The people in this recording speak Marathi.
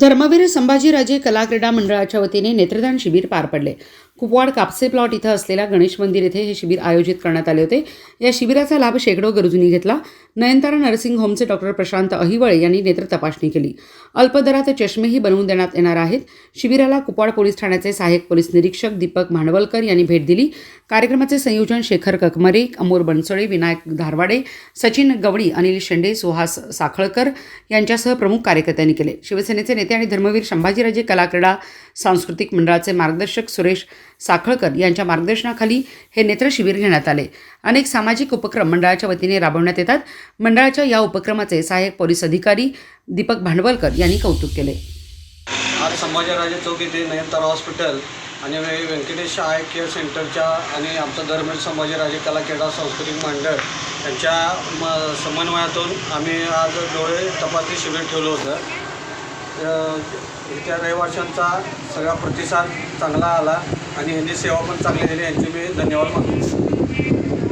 धर्मवीर संभाजीराजे कला क्रीडा मंडळाच्या वतीने नेत्रदान शिबिर पार पडले. कुपवाड कापसे प्लॉट इथं असलेल्या गणेश मंदिर येथे हे शिबिर आयोजित करण्यात आले होते. या शिबिराचा लाभ शेकडो गरजूंनी घेतला. नयनतारा नर्सिंग होमचे डॉक्टर प्रशांत अहिवळे यांनी नेत्र तपासणी केली. अल्पदरात चष्मेही बनवून देण्यात येणार आहेत. शिबिराला कुपवाड पोलीस ठाण्याचे सहाय्यक पोलीस निरीक्षक दीपक भांडवलकर यांनी भेट दिली. कार्यक्रमाचे संयोजन शेखर ककमरे अमोर बनसोळे विनायक धारवाडे सचिन गवळी अनिल शेंडे सुहास साखळकर यांच्यासह प्रमुख कार्यकर्त्यांनी केले. शिवसेनेचे नेते आणि धर्मवीर संभाजीराजे कलाक्रीडा सांस्कृतिक मंडळाचे मार्गदर्शक सुरेश साखळकर यांच्या मार्गदर्शनाखाली हे नेत्र शिबिर घेण्यात आले. अनेक सामाजिक उपक्रम मंडळाच्या वतीने राबवण्यात येतात. मंडळाच्या या उपक्रमाचे सहाय्यक पोलीस अधिकारी दीपक भांडवलकर यांनी कौतुक केले. आज संभाजीराजे चौक येथे नयनतारा हॉस्पिटल आणि व्यंकटेश आय केअर सेंटरच्या आणि आमचं धर्मेश संभाजीराजे कला क्रीडा सांस्कृतिक मंडळ यांच्या म समन्वयातून आम्ही आज डोळे तपासणी शिबिर ठेवलं होतं. येत्या रहिवाशांचा सगळा प्रतिसाद चांगला आला आणि यांनी सेवा पण चांगली दिली. यांचे मी धन्यवाद मानतो.